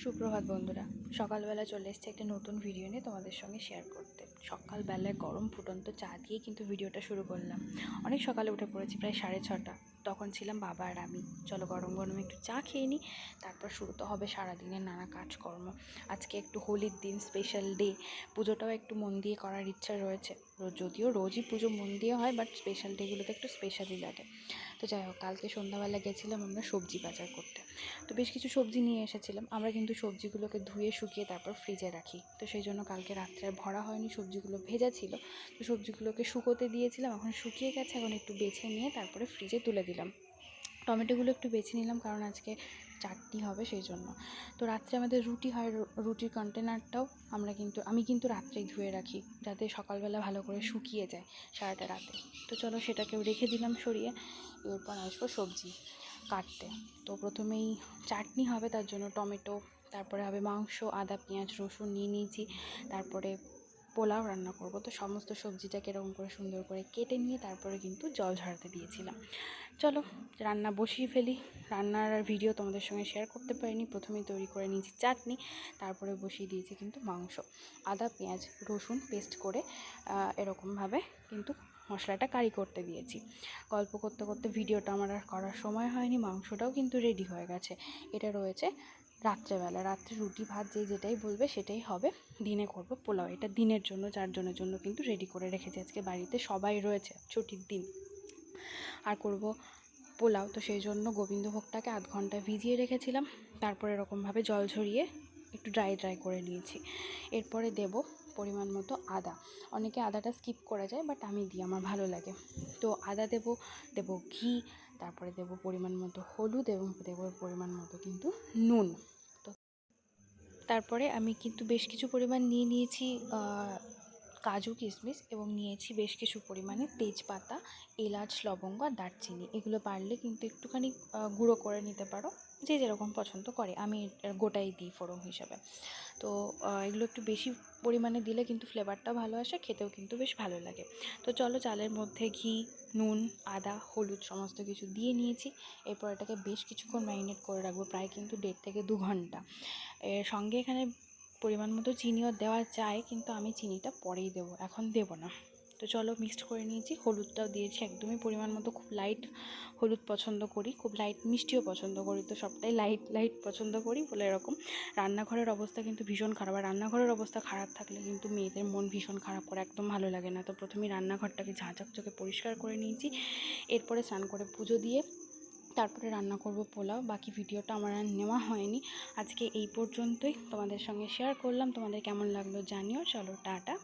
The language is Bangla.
সুপ্রভাত বন্ধুরা, সকালবেলা চলে এসেছে একটা নতুন ভিডিও নিয়ে তোমাদের সঙ্গে শেয়ার করতে। সকালবেলায় গরম ফুটন্ত চা দিয়ে কিন্তু ভিডিওটা শুরু করলাম। অনেক সকালে উঠে পড়েছি, প্রায় সাড়ে ছটা। তখন ছিলাম বাবা আর আমি। চলো গরম গরম একটু চা খেয়ে নিই তারপর শুরু তো হবে সারাদিনের নানা কাজকর্ম। আজকে একটু হোলির দিন স্পেশাল ডে পুজোটাও একটু মন দিয়ে করার ইচ্ছা রয়েছে। যদিও রোজই পুজো মন দিয়ে হয় বাট স্পেশাল ডেগুলোতে একটু স্পেশালি লাগে। তো যাই হোক, কালকে সন্ধ্যাবেলা গেছিলাম আমরা সবজি বাজার করতে। তো বেশ কিছু সবজি নিয়ে এসেছিলাম। আমরা কিন্তু সবজিগুলোকে ধুয়ে, শুকিয়ে তারপর ফ্রিজে রাখি। তো সেই জন্য কালকে রাত্রে ভরা হয়নি, সবজিগুলো ভেজা ছিল। তো সবজিগুলোকে শুকোতে দিয়েছিলাম, এখন শুকিয়ে গেছে, এখন একটু বেছে নিয়ে তারপরে ফ্রিজে তুলে দিলাম। টমেটোগুলো একটু বেছে নিলাম, কারণ আজকে চাটনি হবে সেই জন্য তো রাত্রে আমাদের রুটি হয় রুটির কন্টেনারটাও আমরা কিন্তু, আমি কিন্তু রাত্রেই ধুয়ে রাখি যাতে সকালবেলা ভালো করে শুকিয়ে যায় সারাটা রাতে। তো চলো সেটাকেও রেখে দিলাম সরিয়ে, এরপর আসব সবজি কাটতে। তো প্রথমেই চাটনি হবে তার জন্য টমেটো, তারপরে হবে মাংস, আদা, পেঁয়াজ, রসুন নিয়ে নিয়েছি, তারপরে পোলাও রান্না করব। তো সমস্ত সবজিটাকে এরকম করে সুন্দর করে কেটে নিয়ে তারপরে কিন্তু জল ঝাড়তে দিয়েছিলাম। চলো, রান্না বসিয়ে ফেলি। রান্নার ভিডিও তোমাদের সঙ্গে শেয়ার করতে পারিনি। প্রথমেই তৈরি করে নিয়েছি চাটনি, তারপরে বসিয়ে দিয়েছি কিন্তু মাংস। আদা, পেঁয়াজ, রসুন পেস্ট করে এরকমভাবে কিন্তু মশলাটা কারি করতে দিয়েছি। গল্প করতে করতে ভিডিওটা আমার আর করার সময় হয়নি, মাংসটাও কিন্তু রেডি হয়ে গেছে। এটা রয়েছে রাত্রেবেলা, রাত্রে রুটি, ভাত যে যেটাই বলবে সেটাই হবে। দিনে করব পোলাও। এটা দিনের জন্য চারজনের জন্য কিন্তু রেডি করে রেখেছি। আজকে বাড়িতে সবাই রয়েছে, ছুটির দিন। আর করব পোলাও। তো সেই জন্য গোবিন্দভোগটাকে আধ ঘণ্টা ভিজিয়ে রেখেছিলাম। তারপরে এরকমভাবে জল ঝরিয়ে একটু ড্রাই ড্রাই করে নিয়েছি। এরপরে দেব পরিমাণ মতো আদা। অনেকে আদাটা স্কিপ করা যায় বাট আমি দিই, আমার ভালো লাগে। তো আদা দেব দেব ঘি, তারপরে দেব পরিমাণ মতো হলুদ এবং দেব পরিমাণ মতো কিন্তু নুন। তারপরে আমি কিন্তু বেশ কিছু পরিমাণ নিয়ে নিয়েছি কাজু কিশমিশ এবং নিয়েছি বেশ কিছু পরিমাণে তেজপাতা, এলাচ, লবঙ্গ আর দারচিনি। এগুলো পারলে কিন্তু একটুখানি গুঁড়ো করে নিতে পারো, যে যেরকম পছন্দ করে। আমি গোটাই দিই ফোড়ন হিসাবে। তো এগুলো একটু বেশি পরিমাণে দিলে কিন্তু ফ্লেভারটাও ভালো আসে, খেতেও কিন্তু বেশ ভালো লাগে। তো চলো চালের মধ্যে ঘি, নুন, আদা, হলুদ সমস্ত কিছু দিয়ে নিয়েছি। এরপর এটাকে বেশ কিছুক্ষণ ম্যারিনেট করে রাখব, প্রায় কিন্তু দেড় থেকে দু ঘণ্টা। এর সঙ্গে এখানে পরিমাণ মতো চিনিও দেওয়া যায়, কিন্তু আমি চিনিটা পরেই দেবো, এখন দেবো না। তো চলো মিক্সড করে নিয়েছি, হলুদটাও দিয়েছি, একদমই পরিমাণ মতো খুব লাইট হলুদ পছন্দ করি, খুব লাইট মিষ্টিও পছন্দ করি, তো সবটাই লাইট লাইট পছন্দ করি বলে এরকম। রান্নাঘরের অবস্থা কিন্তু ভীষণ খারাপ, আর রান্নাঘরের অবস্থা খারাপ থাকলে কিন্তু মেয়েদের মন ভীষণ খারাপ করে, একদম ভালো লাগে না। তো প্রথমেই রান্নাঘরটাকে ঝাঁঝাক চোখে পরিষ্কার করে নিয়েছি, এরপরে স্নান করে পুজো দিয়ে তারপরে রান্না করব পোলাও, বাকি ভিডিওটা আমার আর নেওয়া হয়নি। আজকে এই পর্যন্তই। তোমাদের সঙ্গে শেয়ার করলাম। তোমাদের কেমন লাগল জানিও। চলো, টাটা।